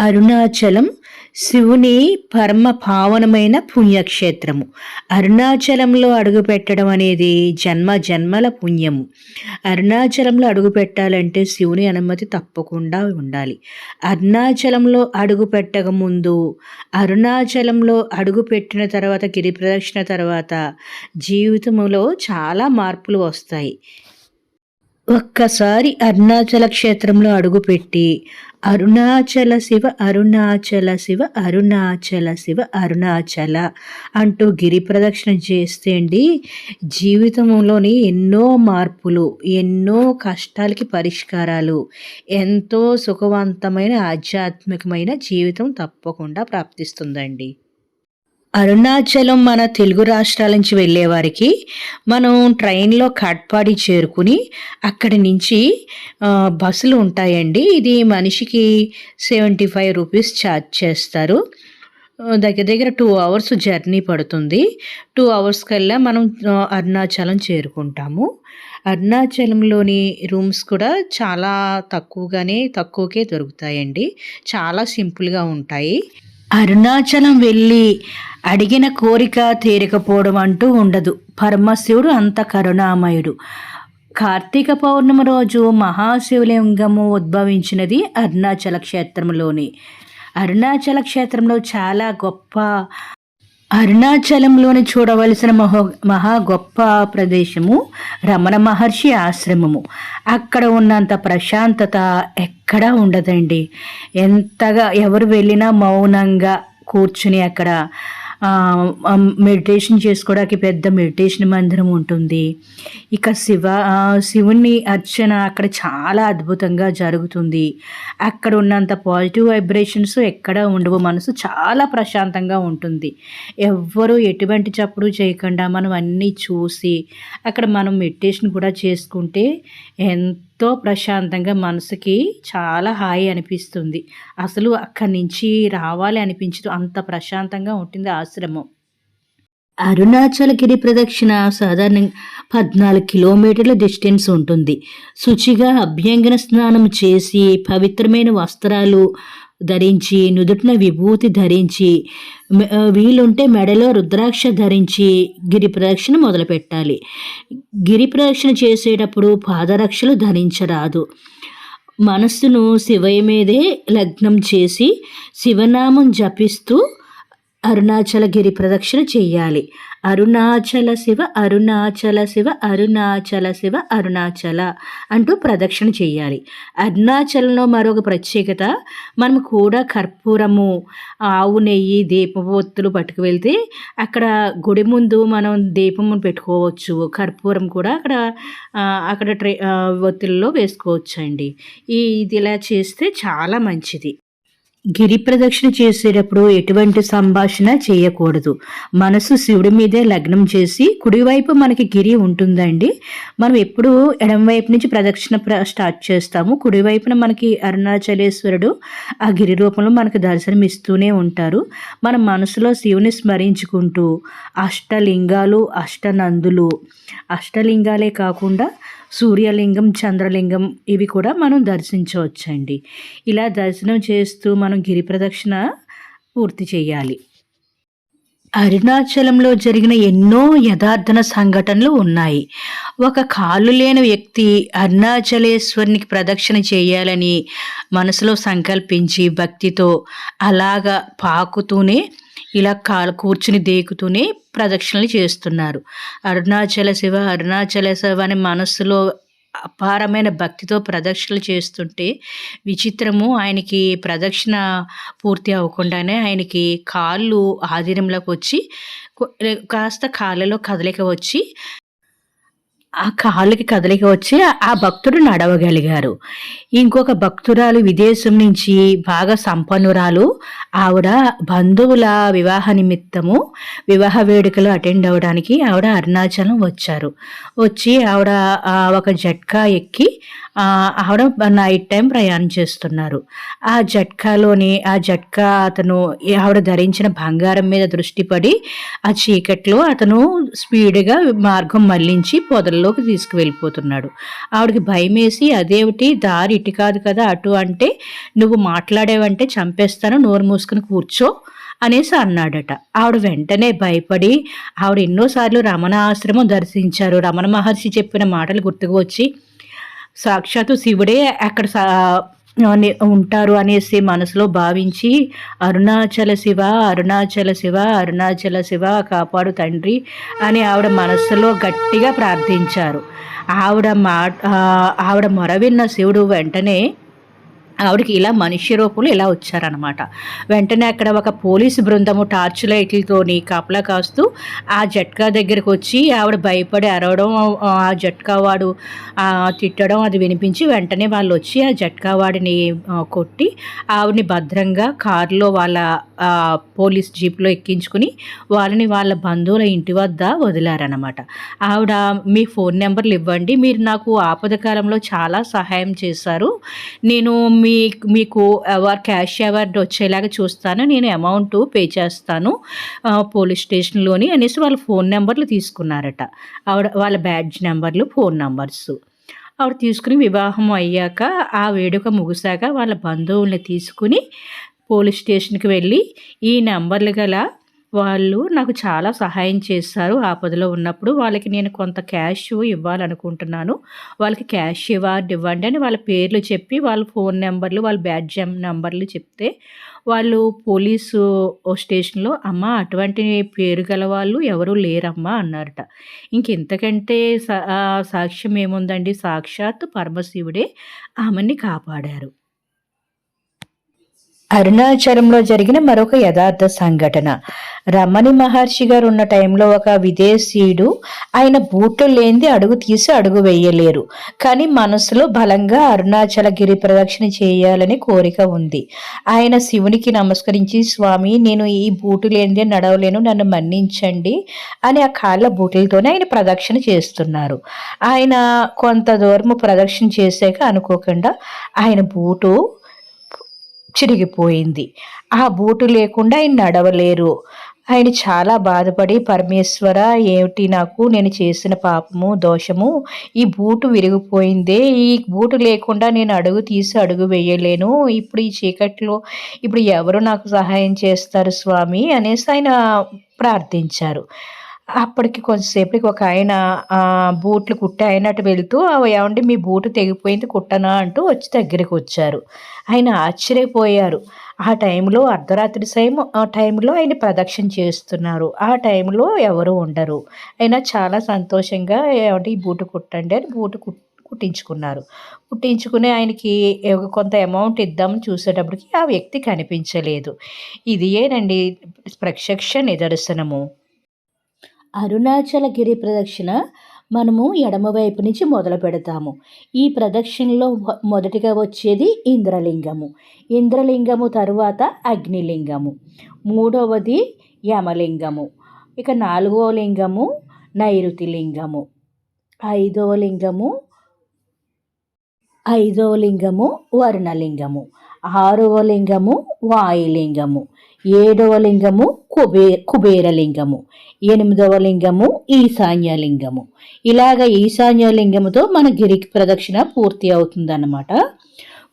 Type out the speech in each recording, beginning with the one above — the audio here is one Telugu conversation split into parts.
అరుణాచలం శివుని పరమ పావనమైన పుణ్యక్షేత్రము. అరుణాచలంలో అడుగుపెట్టడం అనేది జన్మ జన్మల పుణ్యము. అరుణాచలంలో అడుగు పెట్టాలంటే శివుని అనుమతి తప్పకుండా ఉండాలి. అరుణాచలంలో అడుగుపెట్టక ముందు అరుణాచలంలో అడుగుపెట్టిన తర్వాత గిరి ప్రదక్షిణ తర్వాత జీవితంలో చాలా మార్పులు వస్తాయి. ఒక్కసారి అరుణాచల క్షేత్రంలో అడుగుపెట్టి అరుణాచల శివ అరుణాచల శివ అరుణాచల శివ అరుణాచల అంటూ గిరి ప్రదక్షిణ చేస్తే అండి జీవితంలోని ఎన్నో మార్పులు ఎన్నో కష్టాలకి పరిష్కారాలు ఎంతో సుఖవంతమైన ఆధ్యాత్మికమైన జీవితం తప్పకుండా ప్రాప్తిస్తుందండి. అరుణాచలం మన తెలుగు రాష్ట్రాల నుంచి వెళ్ళేవారికి మనం ట్రైన్లో కట్పాడి చేరుకుని అక్కడి నుంచి బస్సులు ఉంటాయండి. ఇది మనిషికి సెవెంటీ ఫైవ్ రూపీస్ ఛార్జ్ చేస్తారు. దగ్గర దగ్గర టూ అవర్స్ జర్నీ పడుతుంది. టూ అవర్స్ కల్లా మనం అరుణాచలం చేరుకుంటాము. అరుణాచలంలోని రూమ్స్ కూడా చాలా తక్కువగానే తక్కువకే దొరుకుతాయండి. చాలా సింపుల్గా ఉంటాయి. అరుణాచలం వెళ్ళి అడిగిన కోరిక తీరకపోవడం అంటూ ఉండదు. పరమశివుడు అంత కరుణామయుడు. కార్తీక పౌర్ణమి రోజు మహాశివలింగము ఉద్భవించినది అరుణాచల క్షేత్రంలోని. అరుణాచల క్షేత్రంలో చాలా గొప్ప అరుణాచలంలోని చూడవలసిన మహో మహా గొప్ప ప్రదేశము రమణ మహర్షి ఆశ్రమము. అక్కడ ఉన్నంత ప్రశాంతత ఎక్కడా ఉండదండి. ఎంతగా ఎవరు వెళ్ళినా మౌనంగా కూర్చుని అక్కడ మెడిటేషన్ చేసుకోవడానికి పెద్ద మెడిటేషన్ మందిరం ఉంటుంది. ఇక శివ శివుని అర్చన అక్కడ చాలా అద్భుతంగా జరుగుతుంది. అక్కడ ఉన్నంత పాజిటివ్ వైబ్రేషన్స్ ఎక్కడ ఉండవు. మనసు చాలా ప్రశాంతంగా ఉంటుంది. ఎవ్వరూ ఎటువంటి చప్పుడు చేయకుండా మనం అన్నీ చూసి అక్కడ మనం మెడిటేషన్ కూడా చేసుకుంటే ఎంత ఎంతో ప్రశాంతంగా మనసుకి చాలా హాయి అనిపిస్తుంది. అసలు అక్కడి నుంచి రావాలి అనిపించదు. అంత ప్రశాంతంగా ఉంటుంది ఆశ్రమం. అరుణాచలగిరి ప్రదక్షిణ సాధారణంగా పద్నాలుగు కిలోమీటర్ల డిస్టెన్స్ ఉంటుంది. శుచిగా అభ్యంగన స్నానం చేసి పవిత్రమైన వస్త్రాలు ధరించి నుదుటిన విభూతి ధరించి వీలుంటే మెడలో రుద్రాక్ష ధరించి గిరి ప్రదక్షిణ మొదలుపెట్టాలి. గిరి ప్రదక్షిణ చేసేటప్పుడు పాదరక్షలు ధరించరాదు. మనస్సును శివయ మీదే లగ్నం చేసి శివనామం జపిస్తూ అరుణాచల గిరి ప్రదక్షిణ చేయాలి అరుణాచల శివ అరుణాచల శివ అరుణాచల శివ అరుణాచల అంటూ ప్రదక్షిణ చేయాలి అరుణాచలంలో మరొక ప్రత్యేకత మనం కూడా కర్పూరము ఆవు నెయ్యి దీపవొత్తులు పట్టుకు వెళ్తే అక్కడ గుడి ముందు మనం దీపము పెట్టుకోవచ్చు. కర్పూరం కూడా అక్కడ అక్కడ ట్రే ఒత్తుల్లో వేసుకోవచ్చు అండి ఈ ఇది ఇలా చేస్తే చాలా మంచిది. గిరి ప్రదక్షిణ చేసేటప్పుడు ఎటువంటి సంభాషణ చేయకూడదు. మనసు శివుడి మీదే లగ్నం చేసి కుడివైపు మనకి గిరి ఉంటుందండి. మనం ఎప్పుడు ఎడమవైపు నుంచి ప్రదక్షిణ స్టార్ట్ చేస్తాము. కుడివైపున మనకి అరుణాచలేశ్వరుడు ఆ గిరి రూపంలో మనకు దర్శనం ఇస్తూనే ఉంటారు. మన మనసులో శివుని స్మరించుకుంటూ అష్టలింగాలు అష్టనందులు అష్టలింగాలే కాకుండా సూర్యలింగం చంద్రలింగం ఇవి కూడా మనం దర్శించవచ్చండి. ఇలా దర్శనం చేస్తూ మనం గిరి ప్రదక్షిణ పూర్తి చేయాలి. అరుణాచలంలో జరిగిన ఎన్నో యథార్థన సంఘటనలు ఉన్నాయి. ఒక కాళ్ళు లేని వ్యక్తి అరుణాచలేశ్వరునికి ప్రదక్షిణ చేయాలని మనసులో సంకల్పించి భక్తితో అలాగా పాకుతూనే ఇలా కాలు కూర్చుని దేకుతూనే ప్రదక్షిణలు చేస్తున్నారు. అరుణాచల శివ అరుణాచల శివ అని మనస్సులో అపారమైన భక్తితో ప్రదక్షిణలు చేస్తుంటే విచిత్రము. ఆయనకి ప్రదక్షిణ పూర్తి అవ్వకుండానే ఆయనకి కాళ్ళు ఆధీనంలోకి వచ్చి కాస్త కాళ్ళలో కదలిక వచ్చి ఆ కాళ్ళకి కదలిక వచ్చి ఆ భక్తుడు నడవగలిగారు. ఇంకొక భక్తురాలు విదేశం నుంచి బాగా సంపన్నురాలు. ఆవిడ బంధువుల వివాహ నిమిత్తము వివాహ వేడుకలు అటెండ్ అవ్వడానికి ఆవిడ అరుణాచలం వచ్చారు. వచ్చి ఆవిడ ఒక జట్కా ఎక్కి ఆవిడ నైట్ టైం ప్రయాణం చేస్తున్నారు. ఆ జట్కాలోని ఆ జట్కా అతను ఆవిడ ధరించిన బంగారం మీద దృష్టి పడి ఆ చీకట్లో అతను స్పీడ్గా మార్గం మళ్ళించి పొదల్లోకి తీసుకువెళ్ళిపోతున్నాడు. ఆవిడకి భయం వేసి అదేమిటి? దారి ఇటు కాదు కదా అటు అంటే నువ్వు మాట్లాడేవంటే చంపేస్తాను నోరు మూసుకుని కూర్చో అనేసి అన్నాడట. ఆవిడ వెంటనే భయపడి ఆవిడ ఎన్నోసార్లు రమణ ఆశ్రమం దర్శించారు. రమణ మహర్షి చెప్పిన మాటలు గుర్తుకు వచ్చి సాక్షాత్తు శివుడే అక్కడ ఉంటారు అనేసి మనసులో భావించి అరుణాచల శివ అరుణాచల శివ అరుణాచల శివ కాపాడు తండ్రి అని ఆవిడ మనస్సులో గట్టిగా ప్రార్థించారు. ఆవిడ మా ఆవిడ మొర విన్న శివుడు వెంటనే ఆవిడకి ఇలా మనిషి రూపంలో ఇలా వచ్చారనమాట వెంటనే అక్కడ ఒక పోలీసు బృందము టార్చ్ లైట్లతోని కాపలా కాస్తూ ఆ జట్కా దగ్గరకు వచ్చి ఆవిడ భయపడి అరవడం ఆ జట్కా వాడు తిట్టడం అది వినిపించి వెంటనే వాళ్ళు వచ్చి ఆ జట్కా వాడిని కొట్టి ఆవిడని భద్రంగా కారులో వాళ్ళ పోలీస్ జీప్లో ఎక్కించుకుని వాళ్ళని వాళ్ళ బంధువుల ఇంటి వద్ద వదిలారనమాట ఆవిడ మీ ఫోన్ నెంబర్లు ఇవ్వండి. మీరు నాకు ఆపద కాలంలో చాలా సహాయం చేశారు. నేను మీ మీకు అవార్డ్ క్యాష్ అవార్డు వచ్చేలాగా చూస్తాను. నేను అమౌంట్ పే చేస్తాను. పోలీస్ స్టేషన్లోని అనేసి వాళ్ళ ఫోన్ నెంబర్లు తీసుకున్నారట. ఆవిడ వాళ్ళ బ్యాడ్జ్ నెంబర్లు ఫోన్ నెంబర్స్. ఆవిడ తీసుకుని వివాహం అయ్యాక ఆ వేడుక ముగిసాక వాళ్ళ బంధువుల్ని తీసుకుని పోలీస్ స్టేషన్కి వెళ్ళి ఈ నెంబర్లు గల వాళ్ళు నాకు చాలా సహాయం చేస్తారు ఆపదలో ఉన్నప్పుడు. వాళ్ళకి నేను కొంత క్యాష్ ఇవ్వాలనుకుంటున్నాను. వాళ్ళకి క్యాష్ ఇవ్వండి ఇవ్వండి అని వాళ్ళ పేర్లు చెప్పి వాళ్ళ ఫోన్ నెంబర్లు వాళ్ళ బ్యాడ్జ్ నెంబర్లు చెప్తే వాళ్ళు పోలీసు స్టేషన్లో అమ్మ అటువంటి పేరు గల వాళ్ళు ఎవరూ లేరమ్మా అన్నారట. ఇంకెంతకంటే సాక్ష్యం ఏముందండి? సాక్షాత్ పరమశివుడే ఆమెని కాపాడారు. అరుణాచలంలో జరిగిన మరొక యథార్థ సంఘటన. రమణి మహర్షి గారు ఉన్న టైంలో ఒక విదేశీయుడు ఆయన బూట్లు లేనిది అడుగు తీసి అడుగు వేయలేరు. కానీ మనసులో బలంగా అరుణాచల గిరి ప్రదక్షిణ చేయాలని కోరిక ఉంది. ఆయన శివునికి నమస్కరించి స్వామి నేను ఈ బూటు లేనిదే నడవలేను నన్ను మన్నించండి అని ఆ కాళ్ళ బూట్లతోనే ఆయన ప్రదక్షిణ చేస్తున్నారు. ఆయన కొంత దూరము ప్రదక్షిణ చేశాక అనుకోకుండా ఆయన బూటు చిరిగిపోయింది. ఆ బూటు లేకుండా ఆయన నడవలేరు. ఆయన చాలా బాధపడి పరమేశ్వర ఏమిటి నాకు? నేను చేసిన పాపము దోషము ఈ బూటు విరిగిపోయిందే. ఈ బూటు లేకుండా నేను అడుగు తీసి అడుగు వేయలేను. ఇప్పుడు ఈ చీకట్లో ఇప్పుడు ఎవరు నాకు సహాయం చేస్తారు స్వామి? అనేసి ఆయన ప్రార్థించారు. అప్పటికి కొంచెంసేపటికి ఒక ఆయన బూట్లు కుట్టి అయినట్టు వెళ్తూ ఏమంటే మీ బూటు తెగిపోయింది కుట్టనా? అంటూ వచ్చి దగ్గరికి వచ్చారు. ఆయన ఆశ్చర్యపోయారు. ఆ టైంలో అర్ధరాత్రి సైమ్ ఆ టైంలో ఆయన ప్రదక్షిణ చేస్తున్నారు. ఆ టైంలో ఎవరు ఉండరు. ఆయన చాలా సంతోషంగా ఏమంటే ఈ బూటు కుట్టండి అని బూటు కుట్టించుకున్నారు. కుట్టించుకుని ఆయనకి కొంత అమౌంట్ ఇద్దామని చూసేటప్పటికి ఆ వ్యక్తి కనిపించలేదు. ఇది ఏనండి ప్రత్యక్ష నిదర్శనము. అరుణాచల గిరి ప్రదక్షిణ మనము ఎడమవైపు నుంచి మొదలు పెడతాము. ఈ ప్రదక్షిణలో మొదటిగా వచ్చేది ఇంద్రలింగము. ఇంద్రలింగము తరువాత అగ్నిలింగము. మూడవది యమలింగము. ఇక నాలుగవ లింగము నైరుతి లింగము ఐదవ లింగము ఐదవ లింగము వర్ణలింగము. ఆరవ లింగము వాయులింగము. ఏడవ లింగము కుబే కుబేరలింగము ఎనిమిదవ లింగము ఈశాన్యలింగము ఇలాగ ఈశాన్యలింగముతో మన గిరికి ప్రదక్షిణ పూర్తి అవుతుందన్నమాట.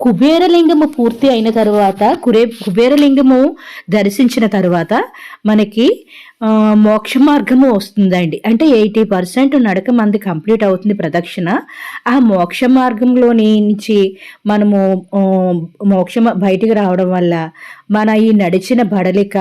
కుబేరలింగము పూర్తి అయిన తర్వాత కురే కుబేరలింగము దర్శించిన తర్వాత మనకి మోక్ష మార్గము వస్తుందండి. అంటే ఎయిటీ పర్సెంట్ నడక మంది కంప్లీట్ అవుతుంది ప్రదక్షిణ. ఆ మోక్ష మార్గంలో నుంచి మనము మోక్ష బయటికి రావడం వల్ల మన ఈ నడిచిన బడలిక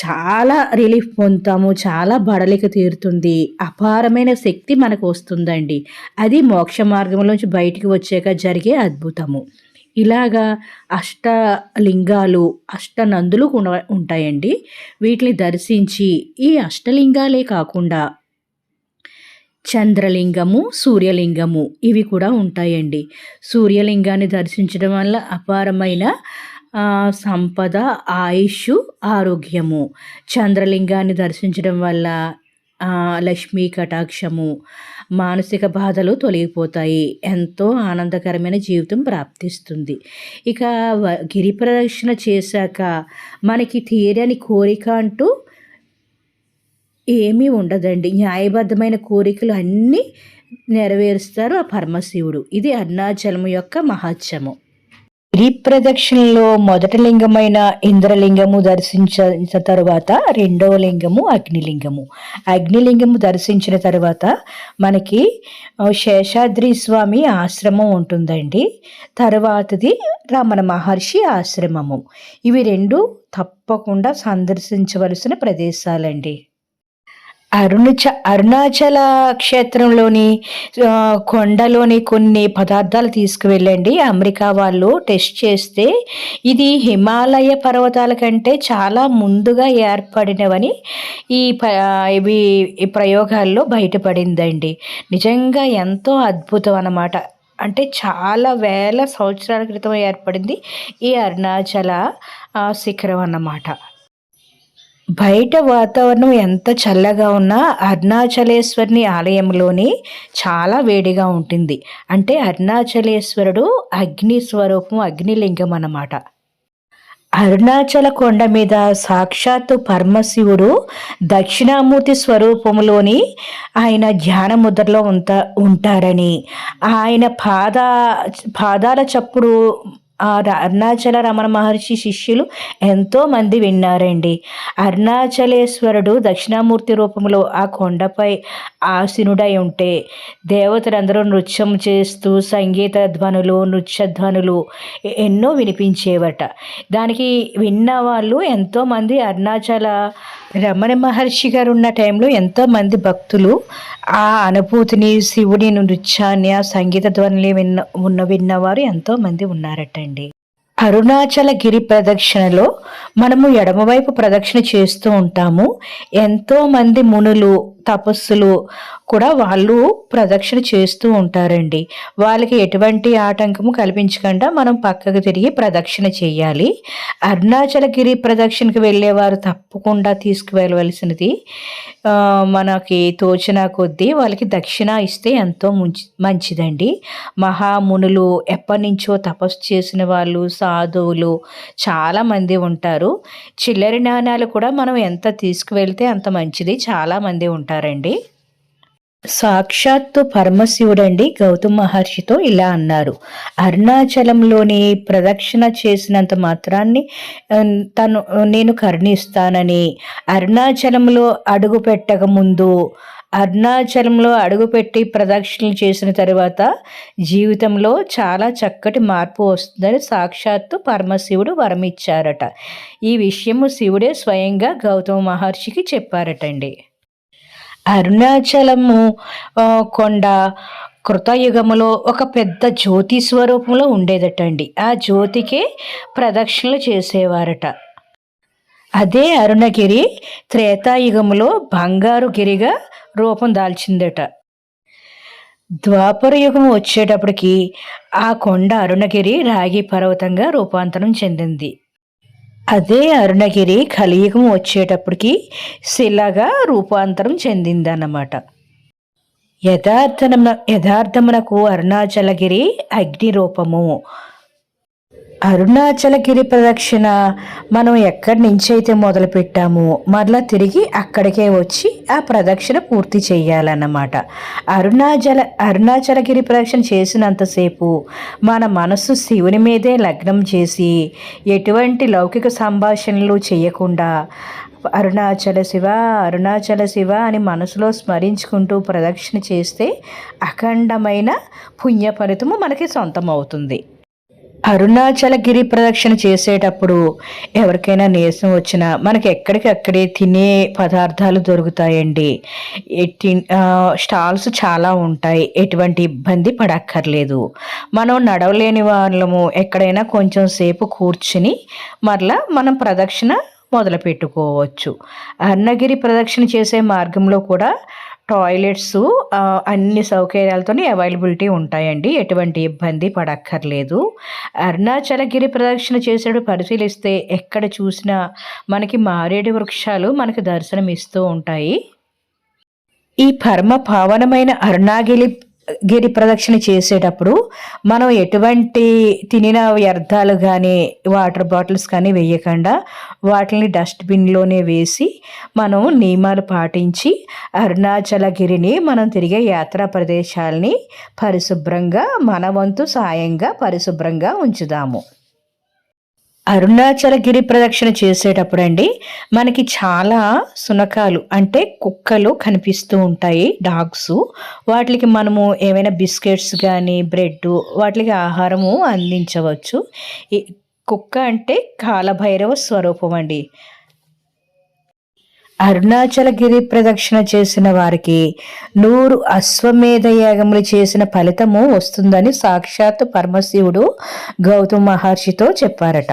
చాలా రిలీఫ్ పొందుతాము చాలా బడలిక తీరుతుంది అపారమైన శక్తి మనకు వస్తుందండి. అది మోక్ష మార్గంలోంచి బయటికి వచ్చాక జరిగే అద్భుతము. ఇలాగా అష్టలింగాలు అష్టనందులు ఉంటాయండి. వీటిని దర్శించి ఈ అష్టలింగాలే కాకుండా చంద్రలింగము సూర్యలింగము ఇవి కూడా ఉంటాయండి. సూర్యలింగాన్ని దర్శించడం వల్ల అపారమైన సంపద ఆయుష్ ఆరోగ్యము. చంద్రలింగాన్ని దర్శించడం వల్ల లక్ష్మీ కటాక్షము మానసిక బాధలు తొలగిపోతాయి. ఎంతో ఆనందకరమైన జీవితం ప్రాప్తిస్తుంది. ఇక గిరి ప్రదక్షిణ చేశాక మనకి తీరని కోరిక అంటూ ఏమీ ఉండదండి. న్యాయబద్ధమైన కోరికలు అన్నీ నెరవేరుస్తారు ఆ పరమశివుడు. ఇది అరుణాచలం యొక్క మహత్యము. గిరి ప్రదక్షిణలో మొదటి లింగమైన ఇంద్రలింగము దర్శించిన తరువాత రెండవ లింగము అగ్నిలింగము. అగ్నిలింగము దర్శించిన తర్వాత మనకి శేషాద్రి స్వామి ఆశ్రమం ఉంటుందండి. తర్వాతది రమణ మహర్షి ఆశ్రమము. ఇవి రెండు తప్పకుండా సందర్శించవలసిన ప్రదేశాలండి. అరుణచ అరుణాచల క్షేత్రంలోని కొండలోని కొన్ని పదార్థాలు తీసుకువెళ్ళండి. అమెరికా వాళ్ళు టెస్ట్ చేస్తే ఇది హిమాలయ పర్వతాల కంటే చాలా ముందుగా ఏర్పడినవని ఈ ప ఇవి ఈ ప్రయోగాల్లో బయటపడిందండి. నిజంగా ఎంతో అద్భుతం అన్నమాట. అంటే చాలా వేల సంవత్సరాల క్రితం ఏర్పడింది ఈ అరుణాచల శిఖరం అన్నమాట. బయట వాతావరణం ఎంత చల్లగా ఉన్నా అరుణాచలేశ్వరుని ఆలయంలోని చాలా వేడిగా ఉంటుంది. అంటే అరుణాచలేశ్వరుడు అగ్ని స్వరూపం అగ్నిలింగం అన్నమాట. అరుణాచల కొండ మీద సాక్షాత్తు పరమశివుడు దక్షిణామూర్తి స్వరూపంలోని ఆయన ధ్యాన ముద్రలో ఉంటా ఉంటారని. ఆయన పాద పాదాల చప్పుడు ఆ అరుణాచల రమణ మహర్షి శిష్యులు ఎంతోమంది విన్నారండి. అరుణాచలేశ్వరుడు దక్షిణామూర్తి రూపంలో ఆ కొండపై ఆసీనుడై ఉంటే దేవతలందరూ నృత్యం చేస్తూ సంగీత ధ్వనులు నృత్య ధ్వనులు ఎన్నో వినిపించేవట. దానికి విన్న వాళ్ళు ఎంతోమంది అరుణాచల రమణ మహర్షి గారు ఉన్న టైంలో ఎంతోమంది భక్తులు ఆ అనుభూతిని శివుని నృత్యాన్ని ఆ సంగీత ధ్వనిని విన్న ఉన్న విన్నవారు ఎంతోమంది ఉన్నారటండి. అరుణాచల గిరి ప్రదక్షిణలో మనము ఎడమవైపు ప్రదక్షిణ చేస్తూ ఉంటాము. ఎంతో మంది మునులు తపస్సులు కూడా వాళ్ళు ప్రదక్షిణ చేస్తూ ఉంటారండి. వాళ్ళకి ఎటువంటి ఆటంకము కల్పించకుండా మనం పక్కకు తిరిగి ప్రదక్షిణ చేయాలి. అరుణాచల గిరి ప్రదక్షిణకు వెళ్ళేవారు తప్పకుండా తీసుకువెళ్ళవలసినది. మనకి తోచిన కొద్దీ వాళ్ళకి దక్షిణ ఇస్తే ఎంతో ముంచి మంచిదండి. మహామునులు ఎప్పటి నుంచో తపస్సు చేసిన వాళ్ళు సాధువులు చాలామంది ఉంటారు. చిల్లరి నాణ్యాలు కూడా మనం ఎంత తీసుకువెళ్తే అంత మంచిది. చాలామంది ఉంటారండి. సాక్షాత్తు పరమశివుడండి గౌతమ మహర్షితో ఇలా అన్నారు. అరుణాచలంలోని ప్రదక్షిణ చేసినంత మాత్రాన్ని తను నేను కరుణిస్తానని. అరుణాచలంలో అడుగు పెట్టక ముందు అరుణాచలంలో అడుగుపెట్టి ప్రదక్షిణలు చేసిన తర్వాత జీవితంలో చాలా చక్కటి మార్పు వస్తుందని సాక్షాత్తు పరమశివుడు వరమిచ్చారట. ఈ విషయము శివుడే స్వయంగా గౌతమ మహర్షికి చెప్పారటండి. అరుణాచలము కొండ కృతయుగములో ఒక పెద్ద జ్యోతి స్వరూపంలో ఉండేదటండి. ఆ జ్యోతికే ప్రదక్షిణలు చేసేవారట. అదే అరుణగిరి త్రేతాయుగములో బంగారు గిరిగా రూపం దాల్చిందట. ద్వాపర యుగం వచ్చేటప్పటికి ఆ కొండ అరుణగిరి రాగి పర్వతంగా రూపాంతరం చెందింది. అదే అరుణగిరి కలియుగం వచ్చేటప్పటికి శిలగా రూపాంతరం చెందిందన్నమాట. యథార్థన యథార్థమునకు అరుణాచలగిరి అగ్ని రూపము అరుణాచలగిరి ప్రదక్షిణ మనం ఎక్కడి నుంచి అయితే మొదలు పెట్టామో మరలా తిరిగి అక్కడికే వచ్చి ఆ ప్రదక్షిణ పూర్తి చేయాలన్నమాట. అరుణాచల అరుణాచలగిరి ప్రదక్షిణ చేసినంతసేపు మన మనసు శివుని మీదే లగ్నం చేసి ఎటువంటి లౌకిక సంభాషణలు చేయకుండా అరుణాచల శివ అరుణాచల శివ అని మనసులో స్మరించుకుంటూ ప్రదక్షిణ చేస్తే అఖండమైన పుణ్య ఫలితము మనకి సొంతం అరుణాచలగిరి ప్రదక్షిణ చేసేటప్పుడు ఎవరికైనా నీరసం వచ్చినా మనకి ఎక్కడికి అక్కడే తినే పదార్థాలు దొరుకుతాయండి. ఎట్టి స్టాల్స్ చాలా ఉంటాయి. ఎటువంటి ఇబ్బంది పడక్కర్లేదు. మనం నడవలేని వాళ్ళము. ఎక్కడైనా కొంచెం సేపు కూర్చుని మరలా మనం ప్రదక్షిణ మొదలు పెట్టుకోవచ్చు అరుణగిరి ప్రదక్షిణ చేసే మార్గంలో కూడా టాయిలెట్స్ అన్ని సౌకర్యాలతోనే అవైలబిలిటీ ఉంటాయండి. ఎటువంటి ఇబ్బంది పడక్కర్లేదు. అరుణాచలగిరి ప్రదక్షిణ చేసేటప్పుడు పరిశీలిస్తే ఎక్కడ చూసినా మనకి మారేడు వృక్షాలు మనకు దర్శనం ఇస్తూ ఉంటాయి. ఈ పరమ పావనమైన అరుణాగిరి గిరి ప్రదక్షిణ చేసేటప్పుడు మనం ఎటువంటి తినిన వ్యర్థాలు కానీ వాటర్ బాటిల్స్ కానీ వేయకుండా వాటిని డస్ట్బిన్లోనే వేసి మనం నియమాలు పాటించి అరుణాచలగిరిని మనం తిరిగే యాత్రా ప్రదేశాలని పరిశుభ్రంగా మన వంతు సాయంగా పరిశుభ్రంగా ఉంచుదాము. అరుణాచల గిరి ప్రదక్షిణ చేసేటప్పుడు అండి మనకి చాలా సునకాలు అంటే కుక్కలు కనిపిస్తూ ఉంటాయి డాగ్స్. వాటికి మనము ఏమైనా బిస్కెట్స్ కానీ బ్రెడ్ వాటికి ఆహారము అందించవచ్చు. కుక్క అంటే కాలభైరవ స్వరూపం అండి అరుణాచలగిరి ప్రదక్షిణ చేసిన వారికి నూరు అశ్వమేధ యాగములు చేసిన ఫలితము వస్తుందని సాక్షాత్ పరమశివుడు గౌతమ మహర్షితో చెప్పారట.